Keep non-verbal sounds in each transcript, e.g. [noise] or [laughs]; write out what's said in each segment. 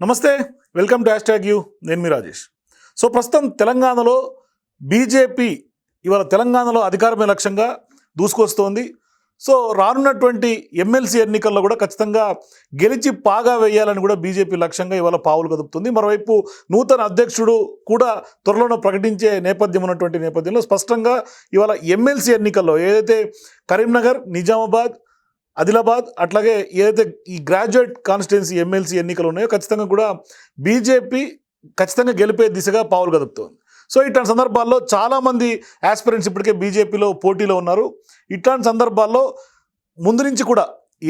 నమస్తే welcome to hash tag you. నేను మీ రాజేష్. సో ప్రస్తుతం తెలంగాణలో బీజేపీ ఇవాళ తెలంగాణలో అధికారమే లక్ష్యంగా దూసుకొస్తోంది. సో రానున్నటువంటి ఎమ్మెల్సీ ఎన్నికల్లో కూడా ఖచ్చితంగా గెలిచి పాగా వేయాలని కూడా బీజేపీ లక్ష్యంగా ఇవాళ పావులు కదుపుతుంది. మరోవైపు నూతన అధ్యక్షుడు కూడా త్వరలోనే ప్రకటించే నేపథ్యం ఉన్నటువంటి నేపథ్యంలో స్పష్టంగా ఇవాళ ఎమ్మెల్సీ ఎన్నికల్లో ఏదైతే కరీంనగర్ నిజామాబాద్ ఆదిలాబాద్ అట్లాగే ఏదైతే ఈ గ్రాడ్యుయేట్ కాన్స్టిట్యున్సీ ఎమ్మెల్సీ ఎన్నికలు ఉన్నాయో ఖచ్చితంగా కూడా బీజేపీ ఖచ్చితంగా గెలిపే దిశగా పావులు కదుపుతోంది. సో ఇట్లాంటి సందర్భాల్లో చాలామంది ఆస్పిరెంట్స్ ఇప్పటికే బీజేపీలో పోటీలో ఉన్నారు. ఇట్లాంటి సందర్భాల్లో ముందు నుంచి కూడా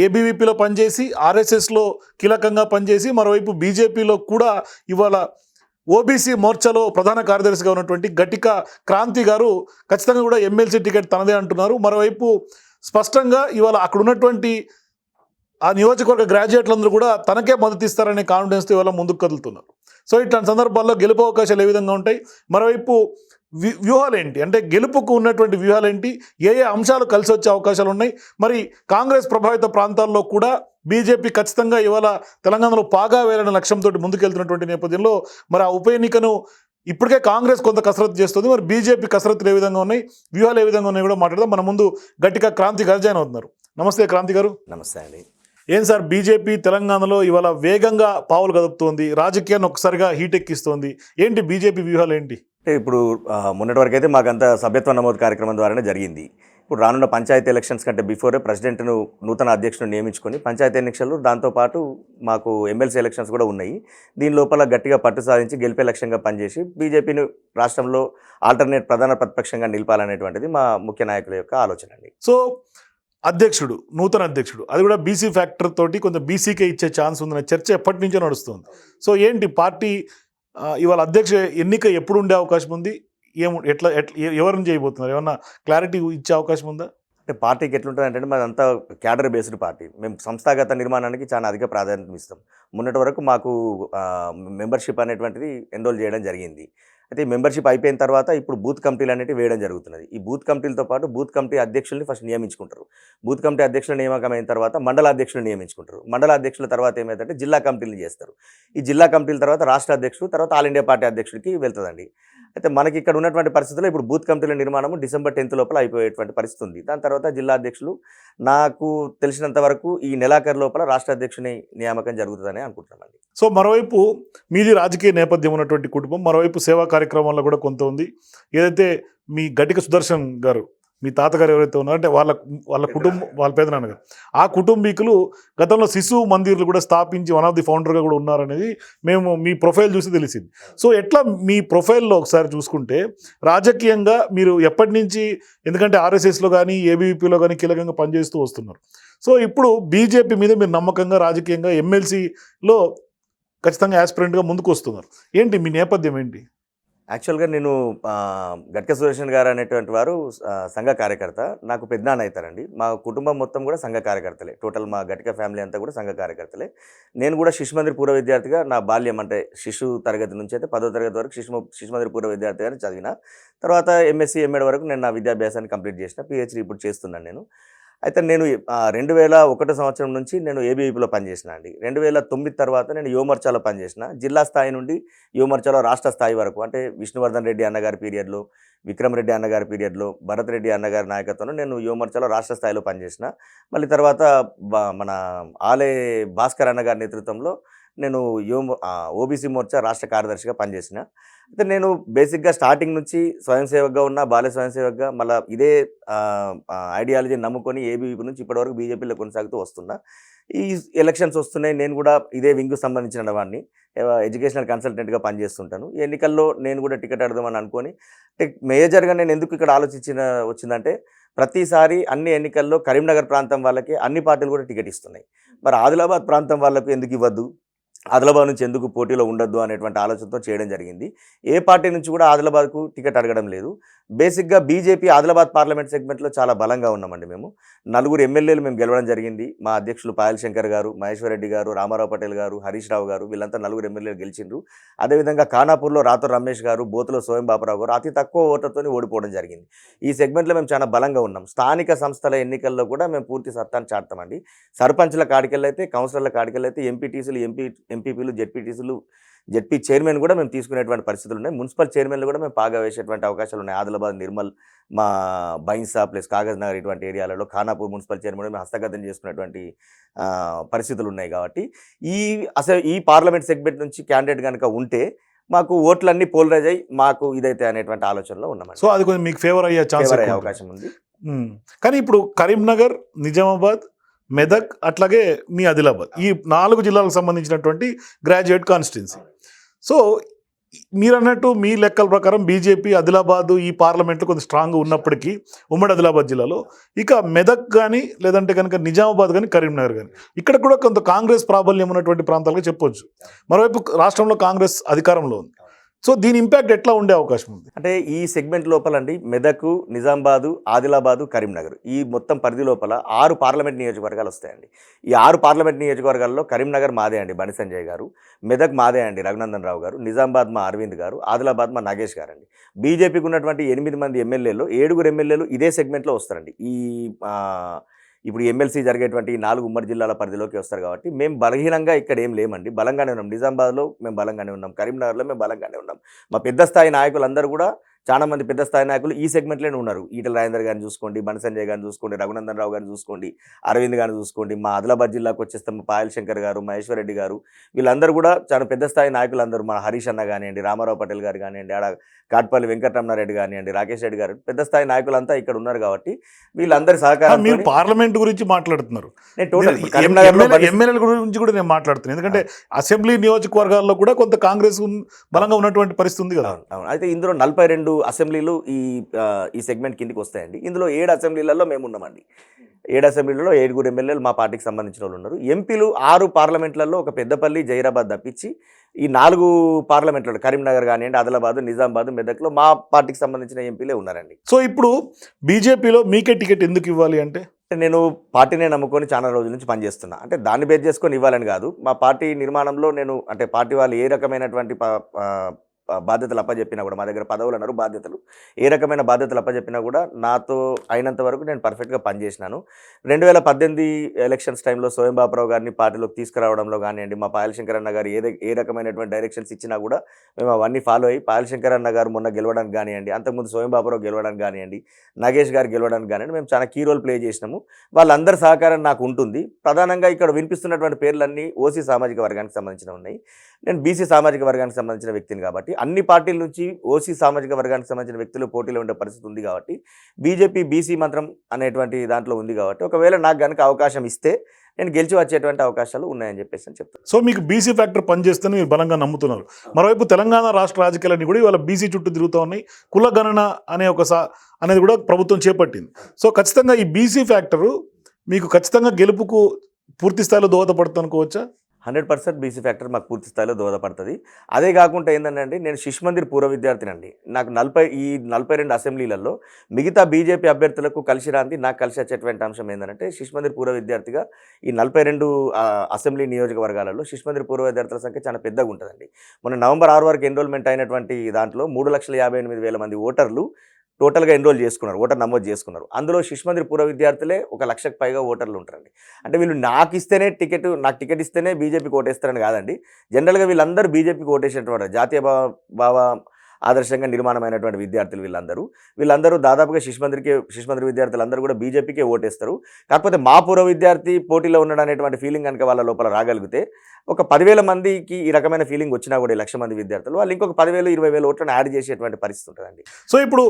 ఏబీవీపీలో పనిచేసి ఆర్ఎస్ఎస్లో కీలకంగా పనిచేసి మరోవైపు బీజేపీలో కూడా ఇవాళ ఓబీసీ మోర్చాలో ప్రధాన కార్యదర్శిగా ఉన్నటువంటి గట్టిక క్రాంతి గారు ఖచ్చితంగా కూడా ఎమ్మెల్సీ టికెట్ తనదే అంటున్నారు. మరోవైపు స్పష్టంగా ఇవాళ అక్కడ ఉన్నటువంటి ఆ నియోజకవర్గ గ్రాడ్యుయేట్లందరూ కూడా తనకే మద్దతు ఇస్తారనే కాన్ఫిడెన్స్తో ఇవాళ ముందుకు కదులుతున్నారు. సో ఇట్లాంటి సందర్భాల్లో గెలుపు అవకాశాలు ఏ విధంగా ఉంటాయి? మరోవైపు వ్యూహాలు వ్యూహాలు ఏంటి అంటే గెలుపుకు ఉన్నటువంటి వ్యూహాలు ఏంటి ఏ ఏ అంశాలు కలిసి వచ్చే అవకాశాలు ఉన్నాయి? మరి కాంగ్రెస్ ప్రభావిత ప్రాంతాల్లో కూడా బీజేపీ ఖచ్చితంగా ఇవాళ తెలంగాణలో పాగా వేయాలనే లక్ష్యంతో ముందుకెళ్తున్నటువంటి నేపథ్యంలో మరి ఆ ఉప ఎన్నికను ఇప్పటికే కాంగ్రెస్ కొంత కసరత్తు చేస్తుంది. మరి బీజేపీ కసరత్తులు ఏ విధంగా ఉన్నాయి? వ్యూహాలు ఏ విధంగా ఉన్నాయి కూడా మాట్లాడదాం. మన ముందు గట్టిగా క్రాంతి గారు జాయిన్ అవుతున్నారు. నమస్తే క్రాంతి గారు. నమస్తే అండి. ఏం సార్ బీజేపీ తెలంగాణలో ఇవాళ వేగంగా పావులు కదుపుతోంది. రాజకీయాన్ని ఒక్కసారిగా హీట్ ఎక్కిస్తోంది. ఏంటి బీజేపీ వ్యూహాలు ఏంటి? అంటే ఇప్పుడు మొన్నటి వరకు అయితే మాకంతా సభ్యత్వ నమోదు కార్యక్రమం ద్వారానే జరిగింది. ఇప్పుడు రానున్న పంచాయతీ ఎలక్షన్స్ కంటే బిఫోరే ప్రెసిడెంట్ను నూతన అధ్యక్షుడు నియమించుకొని పంచాయతీ ఎన్నికలు దాంతోపాటు మాకు ఎమ్మెల్సీ ఎలక్షన్స్ కూడా ఉన్నాయి. దీని లోపల గట్టిగా పట్టు సాధించి గెలిపే లక్ష్యంగా పనిచేసి బీజేపీని రాష్ట్రంలో ఆల్టర్నేట్ ప్రధాన ప్రతిపక్షంగా నిలపాలనేటువంటిది మా ముఖ్య నాయకుల యొక్క ఆలోచన అండి. సో అధ్యక్షుడు నూతన అధ్యక్షుడు అది కూడా బీసీ ఫ్యాక్టర్ తోటి కొంత బీసీకే ఇచ్చే ఛాన్స్ ఉందనే చర్చ ఎప్పటి నుంచో నడుస్తుంది. సో ఏంటి? పార్టీ ఇవాళ అధ్యక్ష ఎన్నిక ఎప్పుడు ఉండే అవకాశం ఉంది? ఏము ఎట్లా ఎట్లా ఎవరిని చేయబోతున్నారు? ఏమన్నా క్లారిటీ ఇచ్చే అవకాశం ఉందా? అంటే పార్టీకి ఎట్లుంటుందంటే మాదంతా క్యాడర్ బేస్డ్ పార్టీ. మేము సంస్థాగత నిర్మాణానికి చాలా అధిక ప్రాధాన్యత ఇస్తాం. మొన్నటి వరకు మాకు మెంబర్షిప్ అనేటువంటిది ఎన్రోల్ చేయడం జరిగింది. అయితే మెంబర్షిప్ అయిపోయిన తర్వాత ఇప్పుడు బూత్ కమిటీలు అనేవి వేయడం జరుగుతున్నది. ఈ బూత్ కమిటీలతో పాటు బూత్ కమిటీ అధ్యక్షుల్ని ఫస్ట్ నియమించుకుంటారు. బూత్ కమిటీ అధ్యక్షుల నియామకం అయిన తర్వాత మండల అధ్యక్షులు నియమించుకుంటారు. మండల అధ్యక్షుల తర్వాత ఏమైందంటే జిల్లా కమిటీలు చేస్తారు. ఈ జిల్లా కమిటీల తర్వాత రాష్ట్ర అధ్యక్షుడు తర్వాత ఆల్ ఇండియా పార్టీ అధ్యక్షుడికి వెళ్తుందండి. అయితే మనకి ఇక్కడ ఉన్నటువంటి పరిస్థితుల్లో ఇప్పుడు బూత్ కమిటీల నిర్మాణం డిసెంబర్ టెన్త్ లోపల అయిపోయేటువంటి పరిస్థితి ఉంది. దాని తర్వాత జిల్లా అధ్యక్షులు నాకు తెలిసినంత వరకు ఈ నెలాఖరు లోపల రాష్ట్ర అధ్యక్షుని నియామకం జరుగుతుందని అనుకుంటున్నామండి సో మరోవైపు మీది రాజకీయ నేపథ్యం ఉన్నటువంటి కుటుంబం మరోవైపు సేవా కార్యక్రమాల్లో కూడా కొంత ఉంది. ఏదైతే మీ గట్టిక సుదర్శన్ గారు మీ తాతగారు ఎవరైతే ఉన్నారో అంటే వాళ్ళ వాళ్ళ కుటుంబం వాళ్ళ పెదనాన్నగారు ఆ కుటుంబీకులు గతంలో శిశు మందిర్లు కూడా స్థాపించి వన్ ఆఫ్ ది ఫౌండర్గా కూడా ఉన్నారనేది మేము మీ ప్రొఫైల్ చూసి తెలిసింది. సో ఎట్లా మీ ప్రొఫైల్లో ఒకసారి చూసుకుంటే రాజకీయంగా మీరు ఎప్పటి నుంచి ఎందుకంటే ఆర్ఎస్ఎస్లో కానీ ఏబీవీపీలో కానీ కీలకంగా పనిచేస్తూ వస్తున్నారు. సో ఇప్పుడు బీజేపీ మీద మీరు నమ్మకంగా రాజకీయంగా ఎమ్మెల్సీలో ఖచ్చితంగా యాస్పిరెంట్గా ముందుకు వస్తున్నారు ఏంటి మీ నేపథ్యం ఏంటి? యాక్చువల్గా నేను గట్క సురేషన్ గారు అనేటువంటి వారు సంఘ కార్యకర్త. నాకు పెద్దనాన్న అవుతారండి మా కుటుంబం మొత్తం కూడా సంఘ కార్యకర్తలే. టోటల్ మా గట్క ఫ్యామిలీ అంతా కూడా సంఘ కార్యకర్తలే. నేను కూడా శిశుమందిర్ పూర్వ విద్యార్థిగా నా బాల్యం అంటే శిశు తరగతి నుంచి అయితే పదో తరగతి వరకు శిశు శిశుమందిర్ పూర్వ విద్యార్థిగానే చదివిన. తర్వాత ఎంఎస్సీ ఎంఎడ్ వరకు నేను నా విద్యాభ్యాసాన్ని కంప్లీట్ చేసిన. పిహెచ్డి ఇప్పుడు చేస్తున్నాను నేను. అయితే నేను రెండు వేల ఒకటో సంవత్సరం నుంచి నేను ఏబీవీపీలో పనిచేసిన అండి. రెండు వేల తొమ్మిది తర్వాత నేను యువమర్చాలో పనిచేసిన. జిల్లా స్థాయి నుండి యువమర్చాలో రాష్ట్ర స్థాయి వరకు అంటే విష్ణువర్ధన్ రెడ్డి అన్నగారి పీరియడ్లో విక్రమ్ రెడ్డి అన్నగారి పీరియడ్లో భరత్ రెడ్డి అన్నగారి నాయకత్వంలో నేను యువమర్చాలో రాష్ట్ర స్థాయిలో పనిచేసిన. మళ్ళీ తర్వాత మన ఆలే భాస్కర్ అన్నగారి నేతృత్వంలో నేను యువ ఓబీసీ మోర్చా రాష్ట్ర కార్యదర్శిగా పనిచేసిన. అయితే నేను బేసిక్గా స్టార్టింగ్ నుంచి స్వయంసేవక్గా ఉన్న బాల్య స్వయంసేవక్గా మళ్ళీ ఇదే ఐడియాలజీ నమ్ముకొని ఏబీవీపీ నుంచి ఇప్పటివరకు బీజేపీలో కొనసాగుతూ వస్తున్నా. ఈ ఎలక్షన్స్ వస్తున్నాయి నేను కూడా ఇదే వింగ్కు సంబంధించిన వాడిని. ఎడ్యుకేషనల్ కన్సల్టెంట్గా పనిచేస్తుంటాను. ఈ ఎన్నికల్లో నేను కూడా టికెట్ అడదామని అనుకొని మేజర్గా నేను ఎందుకు ఇక్కడ ఆలోచించిన వచ్చిందంటే ప్రతిసారి అన్ని ఎన్నికల్లో కరీంనగర్ ప్రాంతం వాళ్ళకి అన్ని పార్టీలు కూడా టికెట్ ఇస్తున్నాయి. మరి ఆదిలాబాద్ ప్రాంతం వాళ్ళకు ఎందుకు ఇవ్వద్దు? ఆదిలాబాద్ నుంచి ఎందుకు పోటీలో ఉండొద్దు అనేటువంటి ఆలోచనతో చేయడం జరిగింది. ఏ పార్టీ నుంచి కూడా ఆదిలాబాద్కు టికెట్ అడగడం లేదు. బేసిక్గా బీజేపీ ఆదిలాబాద్ పార్లమెంట్ సెగ్మెంట్లో చాలా బలంగా ఉన్నామండి మేము. నలుగురు ఎమ్మెల్యేలు మేము గెలవడం జరిగింది. మా అధ్యక్షులు పాయల్ శంకర్ గారు మహేశ్వర్ రెడ్డి గారు రామారావు పటేల్ గారు హరీష్ రావు గారు వీళ్ళంతా నలుగురు ఎమ్మెల్యేలు గెలిచిండ్రు. అదేవిధంగా ఖానాపూర్లో రాతో రమేష్ గారు బోతులో సోయం బాపరావు గారు అతి తక్కువ ఓటర్తోనే ఓడిపోవడం జరిగింది. ఈ సెగ్మెంట్లో మేము చాలా బలంగా ఉన్నాం. స్థానిక సంస్థల ఎన్నికల్లో కూడా మేము పూర్తి సత్తాన్ని చాటుతామండి. సర్పంచ్ల కాడికెళ్ళైతే కౌన్సిలర్ల కాడికెళ్ళైతే ఎంపీటీసీలు ఎంపీ ఎంపీపీలు జెడ్పీటీసీలు జెడ్పీ చైర్మన్ కూడా మేము తీసుకునేటువంటి పరిస్థితులు ఉన్నాయి. మున్సిపల్ చైర్మన్లు కూడా మేము పాగా వేసేటువంటి అవకాశాలు ఉన్నాయి. ఆదిలాబాద్ నిర్మల్ మా బైన్సా ప్లస్ కాగజ్ నగర్ ఇటువంటి ఏరియాలలో ఖానాపూర్ మున్సిపల్ చైర్మన్ మేము హస్తగతం చేసుకునేటువంటి పరిస్థితులు ఉన్నాయి కాబట్టి ఈ అసలు ఈ పార్లమెంట్ సెగ్మెంట్ నుంచి క్యాండిడేట్ కనుక ఉంటే మాకు ఓట్లన్నీ పోలరైజ్ అయ్యి మాకు ఇదైతే అనేటువంటి ఆలోచనలో ఉన్నామండి సో అది కొంచెం మీకు ఫేవర్ అయ్యే ఛాన్స్ అవకాశం ఉంది. కానీ ఇప్పుడు కరీంనగర్ నిజామాబాద్ మెదక్ అట్లాగే మీ ఆదిలాబాద్. ఈ నాలుగు జిల్లాలకు సంబంధించినటువంటి గ్రాడ్యుయేట్ కాన్స్టిట్యున్సీ. సో మీరు అన్నట్టు మీ లెక్కల ప్రకారం బీజేపీ ఆదిలాబాదు ఈ పార్లమెంట్లో కొంచెం స్ట్రాంగ్ ఉన్నప్పటికీ ఉమ్మడి ఆదిలాబాద్ జిల్లాలో ఇక మెదక్ కానీ లేదంటే కనుక నిజామాబాద్ కానీ కరీంనగర్ కానీ ఇక్కడ కూడా కొంత కాంగ్రెస్ ప్రాబల్యం ఉన్నటువంటి ప్రాంతాలుగా చెప్పొచ్చు. మరోవైపు రాష్ట్రంలో కాంగ్రెస్ అధికారంలో ఉంది. సో దీని ఇంపాక్ట్ ఎట్లా ఉండే అవకాశం ఉంది? అంటే ఈ సెగ్మెంట్ లోపలండి మెదకు నిజామాబాదు ఆదిలాబాదు కరీంనగర్ ఈ మొత్తం పరిధి లోపల ఆరు పార్లమెంట్ నియోజకవర్గాలు వస్తాయండి. ఈ ఆరు పార్లమెంట్ నియోజకవర్గాల్లో కరీంనగర్ మాదే అండి బండి సంజయ్ గారు మెదక్ మాదే అండి రఘునందన్ రావు గారు నిజామాబాద్ మా అరవింద్ గారు ఆదిలాబాద్ మా నాగేష్ గారు అండి బీజేపీకి ఉన్నటువంటి ఎనిమిది మంది ఎమ్మెల్యేలు ఏడుగురు ఎమ్మెల్యేలు ఇదే సెగ్మెంట్లో వస్తారండి. ఈ ఇప్పుడు ఎమ్మెల్సీ జరిగేటువంటి నాలుగు ఉమ్మడి జిల్లాల పరిధిలోకి వస్తారు కాబట్టి మేము బలహీనంగా ఇక్కడ ఏం లేమండి. బలంగానే ఉన్నాం. నిజామాబాద్లో మేము బలంగానే ఉన్నాం. కరీంనగర్లో మేము బలంగానే ఉన్నాం. మా పెద్ద స్థాయి నాయకులందరూ కూడా చాలా మంది పెద్ద స్థాయి నాయకులు ఈ సెగ్మెంట్లోనే ఉన్నారు. ఈటల రాజేందర్ గారిని చూసుకోండి బండి సంజయ్ గారిని చూసుకోండి రఘునందన్ రావు గారిని చూసుకోండి అరవింద్ గారిని చూసుకోండి మా ఆదిలాబాద్ జిల్లాకు వచ్చేస్తే పాయల్ శంకర్ గారు మహేశ్వర్ రెడ్డి గారు వీళ్ళందరూ కూడా చాలా పెద్ద స్థాయి నాయకులు అందరూ మన హరీష్ అన్న కానివ్వండి రామారావు పటేల్ గారు కానివ్వండి ఆడ కాట్పల్లి వెంకటరమణారెడ్డి కానివ్వండి రాకేష్ రెడ్డి గారు పెద్ద స్థాయి నాయకులంతా ఇక్కడ ఉన్నారు కాబట్టి వీళ్ళందరి సహకారం మీరు పార్లమెంట్ గురించి మాట్లాడుతున్నారు. నేను టోటల్ ఎమ్మెల్యేల గురించి కూడా నేను మాట్లాడుతున్నాను ఎందుకంటే అసెంబ్లీ నియోజకవర్గాల్లో కూడా కొంత కాంగ్రెస్ బలంగా ఉన్నటువంటి పరిస్థితి ఉంది కదా. అవును. అయితే ఇందులో నలభై రెండు అసెంబ్లీలు ఈ ఈ సెగ్మెంట్ కిందికి వస్తాయండి. ఇందులో ఏడు అసెంబ్లీలలో మేము ఉన్నామండి. ఏడు అసెంబ్లీలలో ఏడుగురు ఎమ్మెల్యేలు మా పార్టీకి సంబంధించిన వాళ్ళు ఉన్నారు. ఎంపీలు ఆరు పార్లమెంట్లలో ఒక పెద్దపల్లి జైరాబాద్ తప్పించి ఈ నాలుగు పార్లమెంట్లలో కరీంనగర్ కానివ్వండి ఆదిలాబాద్ నిజామాబాద్ మెదక్లో మా పార్టీకి సంబంధించిన ఎంపీలే ఉన్నారండి. సో ఇప్పుడు బీజేపీలో మీకే టికెట్ ఎందుకు ఇవ్వాలి అంటే? అంటే నేను పార్టీనే నమ్ముకొని చాలా రోజుల నుంచి పనిచేస్తున్నా. అంటే దాన్ని బేస్ చేసుకొని ఇవ్వాలని కాదు. మా పార్టీ నిర్మాణంలో నేను అంటే పార్టీ వాళ్ళు ఏ రకమైనటువంటి బాధ్యతలు అప్పచెప్పినా కూడా మా దగ్గర పదవులు అన్నారు బాధ్యతలు. ఏ రకమైన బాధ్యతలు అప్పచెప్పినా కూడా నాతో అయినంత వరకు నేను పర్ఫెక్ట్గా పనిచేసినాను. రెండు వేల పద్దెనిమిది ఎలక్షన్స్ టైంలో స్వయం బాబురావు గారిని పార్టీలోకి తీసుకురావడంలో కానివ్వండి మా పాయలశంకరన్న గారు ఏ ఏ రకమైనటువంటి డైరెక్షన్స్ ఇచ్చినా కూడా మేము అవన్నీ ఫాలో అయ్యి పాయల్ గారు మొన్న గెలవడానికి కానివ్వండి అంతకుముందు స్వయం బాబురావు గెలవడానికి కానివ్వండి నగేష్ గారు గెలవడానికి కానివ్వండి మేము చాలా కీ రోల్ ప్లే చేసినాము. వాళ్ళందరి సహకారం నాకు ఉంటుంది. ప్రధానంగా ఇక్కడ వినిపిస్తున్నటువంటి పేర్లన్నీ ఓసీ సామాజిక వర్గానికి సంబంధించిన ఉన్నాయి. నేను బీసీ సామాజిక వర్గానికి సంబంధించిన వ్యక్తిని కాబట్టి అన్ని పార్టీల నుంచి ఓసీ సామాజిక వర్గానికి సంబంధించిన వ్యక్తులు పోటీలో ఉండే పరిస్థితి ఉంది కాబట్టి బీజేపీ బీసీ మంత్రం అనేటువంటి దాంట్లో ఉంది కాబట్టి ఒకవేళ నాకు కనుక అవకాశం ఇస్తే నేను గెలిచి వచ్చేటువంటి అవకాశాలు ఉన్నాయని చెప్పేసి అని చెప్తాను. సో మీకు బీసీ ఫ్యాక్టర్ పనిచేస్తుందని మీరు బలంగా నమ్ముతున్నారు. మరోవైపు తెలంగాణ రాష్ట్ర రాజకీయాలన్నీ కూడా ఇవాళ బీసీ చుట్టూ తిరుగుతూ ఉన్నాయి. కుల గణన అనే ఒక అనేది కూడా ప్రభుత్వం చేపట్టింది. సో ఖచ్చితంగా ఈ బీసీ ఫ్యాక్టరు మీకు ఖచ్చితంగా గెలుపుకు పూర్తి స్థాయిలో దోహదపడుతుంది అనుకోవచ్చా హండ్రెడ్ పర్సెంట్ బీసీ ఫ్యాక్టర్ మాకు పూర్తి స్థాయిలో దోహదపడుతుంది. అదే కాకుండా ఏంటంటే నేను శిష్ మందిర్ పూర్వ విద్యార్థినండి. నాకు నలభై ఈ నలభై రెండు అసెంబ్లీలలో మిగతా బీజేపీ అభ్యర్థులకు కలిసి రాంది నాకు కలిసి వచ్చేటువంటి అంశం ఏంటంటే శిష్ మందిర్ పూర్వ విద్యార్థిగా ఈ నలభై రెండు అసెంబ్లీ నియోజకవర్గాలలో శిష్ మందిర్ పూర్వ విద్యార్థుల సంఖ్య చాలా పెద్దగా ఉంటుందండి మొన్న నవంబర్ ఆరు వరకు ఎన్రోల్మెంట్ అయినటువంటి దాంట్లో మూడు లక్షల యాభై ఎనిమిది వేల మంది ఓటర్లు టోటల్గా ఎన్రోల్ చేసుకున్నారు ఓటర్ నమోదు చేసుకున్నారు. అందులో శిష్మందిర్ పూర్వ విద్యార్థులే ఒక లక్షకు పైగా ఓటర్లు ఉంటారండి. అంటే వీళ్ళు నాకు ఇస్తేనే టికెట్ నాకు టికెట్ ఇస్తేనే బీజేపీకి ఓటేస్తారని కాదండి. జనరల్గా వీళ్ళందరూ బీజేపీకి ఓటేసేటువంటి జాతీయ భావ భావ ఆదర్శంగా నిర్మాణమైనటువంటి విద్యార్థులు వీళ్ళందరూ. వీళ్ళందరూ దాదాపుగా శిశుమందిరికి శిశుమందిరి విద్యార్థులందరూ కూడా బీజేపీకే ఓటేస్తారు. కాకపోతే మా పూర్వ విద్యార్థి పోటీలో ఉన్నాడు అనేటువంటి ఫీలింగ్ కనుక వాళ్ళ లోపల రాగలిగితే ఒక పదివేల మందికి ఈ రకమైన ఫీలింగ్ వచ్చినా కూడా ఈ లక్ష మంది విద్యార్థులు వాళ్ళు ఇంకొక పదివేలు ఇరవై వేల ఓట్లను యాడ్ చేసేటువంటి పరిస్థితి ఉంటుందండి. సో ఇప్పుడు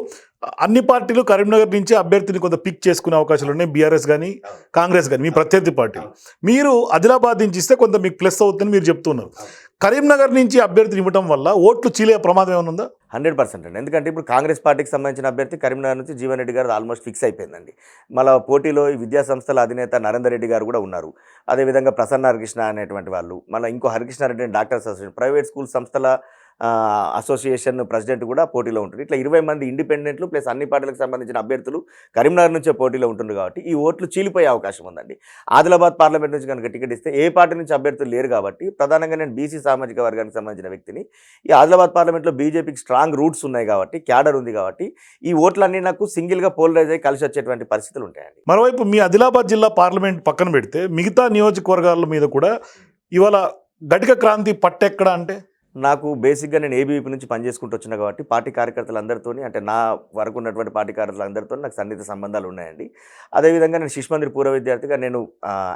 అన్ని పార్టీలు కరీంనగర్ నుంచి అభ్యర్థిని కొంత పిక్ చేసుకునే అవకాశాలు ఉన్నాయి. బీఆర్ఎస్ కానీ కాంగ్రెస్ కానీ మీ ప్రత్యర్థి పార్టీ. మీరు ఆదిలాబాద్ నుంచి ఇస్తే కొంత మీకు ప్లస్ అవుతుందని మీరు చెప్తున్నారు. కరీంనగర్ నుంచి అభ్యర్థిని ఇవ్వడం వల్ల ఓట్లు చీలే ప్రమాదం ఏమైనా ఉందా? హండ్రెడ్ పర్సెంట్ అండి. ఎందుకంటే ఇప్పుడు కాంగ్రెస్ పార్టీకి సంబంధించిన అభ్యర్థి కరీంనగర్ నుంచి జీవన్ రెడ్డి గారు ఆల్మోస్ట్ ఫిక్స్ అయిపోయిందండి. మళ్ళీ పోటీలో ఈ విద్యా సంస్థల అధినేత నరేందర్ రెడ్డి గారు కూడా ఉన్నారు. అదేవిధంగా ప్రసన్న హరికృష్ణ అనేటువంటి వాళ్ళు మళ్ళీ ఇంకో హరికృష్ణారెడ్డి అని డాక్టర్స్ అసోసియేషన్ ప్రైవేట్ స్కూల్ సంస్థల అసోసియేషన్ ప్రెసిడెంట్ కూడా పోటీలో ఉంటుంది ఇట్లా ఇరవై మంది ఇండిపెండెంట్లు ప్లస్ అన్ని పార్టీలకు సంబంధించిన అభ్యర్థులు కరీంనగర్ నుంచే పోటీలో ఉంటుంది కాబట్టి ఈ ఓట్లు చీలిపోయే అవకాశం ఉందండి. ఆదిలాబాద్ పార్లమెంట్ నుంచి కనుక టికెట్ ఇస్తే ఏ పార్టీ నుంచి అభ్యర్థులు లేరు కాబట్టి ప్రధానంగా నేను బీసీ సామాజిక వర్గానికి సంబంధించిన వ్యక్తిని. ఈ ఆదిలాబాద్ పార్లమెంట్లో బీజేపీకి స్ట్రాంగ్ రూట్స్ ఉన్నాయి కాబట్టి క్యాడర్ ఉంది కాబట్టి ఈ ఓట్లన్నీ నాకు సింగిల్గా పోలరైజ్ అయ్యి కలిసి వచ్చేటువంటి పరిస్థితులు ఉంటాయండి. మరోవైపు మీ ఆదిలాబాద్ జిల్లా పార్లమెంట్ పక్కన పెడితే మిగతా నియోజకవర్గాల మీద కూడా ఇవాళ గటిక క్రాంతి పట్టెక్కడ అంటే? నాకు బేసిక్గా నేను ఏబీవీపీ నుంచి పనిచేసుకుంటూ వచ్చిన కాబట్టి పార్టీ కార్యకర్తలందరితో అంటే నా వరకు ఉన్నటువంటి పార్టీ కార్యకర్తలందరితో నాకు సన్నిహిత సంబంధాలు ఉన్నాయండి. అదేవిధంగా నేను శిష్మందిర్ పూర్వ విద్యార్థిగా నేను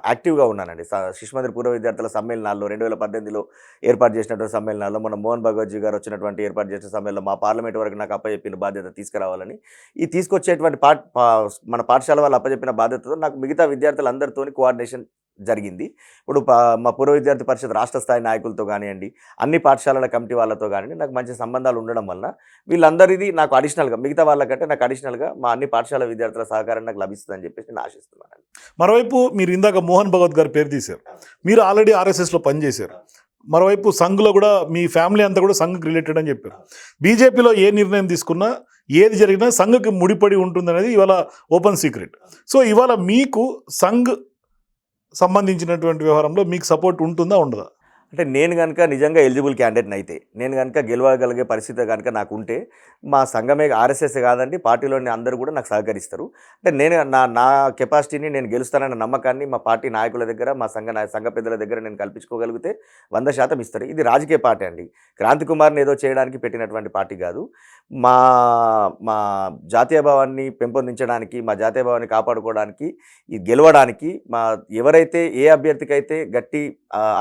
యాక్టివ్గా ఉన్నానండి. స- పూర్వ విద్యార్థుల సమ్మేళనాల్లో రెండు వేల పద్దెనిమిదిలో ఏర్పాటు చేసినటువంటి సమ్మేళనాల్లో మన మోహన్ భగవత్జీ గారు వచ్చినటువంటి ఏర్పాటు చేసిన సమ్మేళనం మా పార్లమెంట్ వరకు నాకు అప్పచెప్పిన బాధ్యత తీసుకురావాలని ఈ తీసుకొచ్చేటువంటి పాఠ పా- మన పాఠశాల వాళ్ళు అప్పచెప్పిన బాధ్యతతో నాకు మిగతా విద్యార్థులందరితో కోఆర్డినేషన్ జరిగింది. ఇప్పుడు పా- మా పూర్వ విద్యార్థి పరిషత్ రాష్ట్ర స్థాయి నాయకులతో కానివ్వండి అన్ని పాఠశాలల కమిటీ వాళ్ళతో కానివ్వండి నాకు మంచి సంబంధాలు ఉండడం వలన వీళ్ళందరిది నాకు అడిషనల్గా మిగతా వాళ్ళకంటే నాకు అడిషనల్గా మా అన్ని పాఠశాల విద్యార్థుల సహకారం నాకు లభిస్తుందని చెప్పేసి నేను ఆశిస్తున్నాను మరోవైపు మీరు ఇందాక మోహన్ భగవత్ గారు పేరు తీశారు. మీరు ఆల్రెడీ ఆర్ఎస్ఎస్లో పనిచేశారు మరోవైపు సంఘ్లో కూడా మీ ఫ్యామిలీ అంతా కూడా సంఘ్కి రిలేటెడ్ అని చెప్పారు. బీజేపీలో ఏ నిర్ణయం తీసుకున్నా ఏది జరిగినా సంఘకి ముడిపడి ఉంటుందనేది ఇవాళ ఓపెన్ సీక్రెట్. సో ఇవాళ మీకు సంఘ్ సంబంధించినటువంటి వ్యవహారంలో మీకు సపోర్ట్ ఉంటుందా ఉండదా? అంటే నేను కనుక నిజంగా ఎలిజిబుల్ క్యాండిడేట్ని అయితే నేను కనుక గెలవగలిగే పరిస్థితి కనుక నాకు ఉంటే మా సంఘమే ఆర్ఎస్ఎస్ కాదండి పార్టీలోని అందరూ కూడా నాకు సహకరిస్తారు. అంటే నేను నా నా కెపాసిటీని నేను గెలుస్తానన్న నమ్మకాన్ని మా పార్టీ నాయకుల దగ్గర మా సంఘ నాయ- సంఘ పెద్దల దగ్గర నేను కల్పించుకోగలిగితే వంద శాతం ఇస్తారు. ఇది రాజకీయ పార్టీ అండి. క్రాంతి కుమార్ని ఏదో చేయడానికి పెట్టినటువంటి పార్టీ కాదు. మా మా జాతీయ భావాన్ని పెంపొందించడానికి మా జాతీయ భావాన్ని కాపాడుకోవడానికి గెలవడానికి మా ఎవరైతే ఏ అభ్యర్థికైతే గట్టి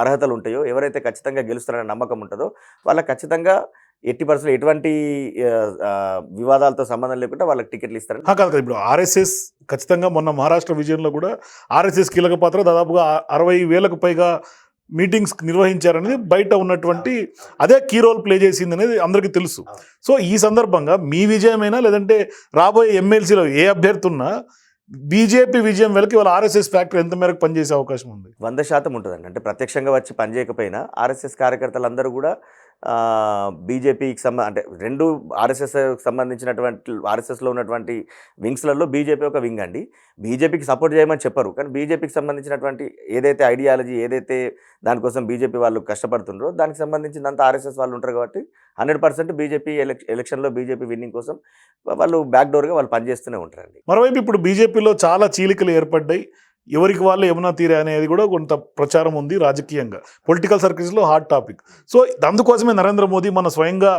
అర్హతలు ఉంటాయో ఎవరైతే ఖచ్చితంగా గెలుస్తారనే నమ్మకం ఉంటుందో వాళ్ళకి ఖచ్చితంగా ఎట్టి పరిస్థితుల్లో ఎటువంటి వివాదాలతో సంబంధం లేకుండా వాళ్ళకి టికెట్లు ఇస్తారని ఆ, కాదు కదా. ఇప్పుడు ఆర్ఎస్ఎస్ ఖచ్చితంగా మొన్న మహారాష్ట్ర విజయంలో కూడా ఆర్ఎస్ఎస్ కీలక పాత్ర దాదాపుగా అరవై వేలకు పైగా మీటింగ్స్ నిర్వహించారనేది బయట ఉన్నటువంటి అదే కీ రోల్ ప్లే చేసింది అనేది అందరికీ తెలుసు. సో ఈ సందర్భంగా మీ విజయమైనా లేదంటే రాబోయే ఎమ్మెల్సీలో ఏ అభ్యర్థి ఉన్నా బీజేపీ విజయం వెనక ఇవాళ ఆర్ఎస్ఎస్ ఫ్యాక్టరీ ఎంత మేరకు పనిచేసే అవకాశం ఉంది? వంద శాతం ఉంటుందండి. అంటే ప్రత్యక్షంగా వచ్చి పనిచేయకపోయినా ఆర్ఎస్ఎస్ కార్యకర్తలందరూ కూడా బీజేపీకి సంబ అంటే రెండు ఆర్ఎస్ఎస్ సంబంధించినటువంటి ఆర్ఎస్ఎస్లో ఉన్నటువంటి వింగ్స్లలో బీజేపీ ఒక వింగ్ అండి. బీజేపీకి సపోర్ట్ చేయమని చెప్పరు. కానీ బీజేపీకి సంబంధించినటువంటి ఏదైతే ఐడియాలజీ ఏదైతే దానికోసం బీజేపీ వాళ్ళు కష్టపడుతుండ్రో దానికి సంబంధించినంత ఆర్ఎస్ఎస్ వాళ్ళు ఉంటారు కాబట్టి హండ్రెడ్ పర్సెంట్ బీజేపీ ఎలక్ ఎలక్షన్లో బీజేపీ విన్నింగ్ కోసం వాళ్ళు బ్యాక్డోర్గా వాళ్ళు పనిచేస్తూనే ఉంటారండి. మరోవైపు ఇప్పుడు బీజేపీలో చాలా చీలికలు ఏర్పడ్డాయి. ఎవరికి వాళ్ళు యమునా తీరే అనేది కూడా కొంత ప్రచారం ఉంది రాజకీయంగా. పొలిటికల్ సర్కిల్స్లో హాట్ టాపిక్ సో అందుకోసమే నరేంద్ర మోదీ మన స్వయంగా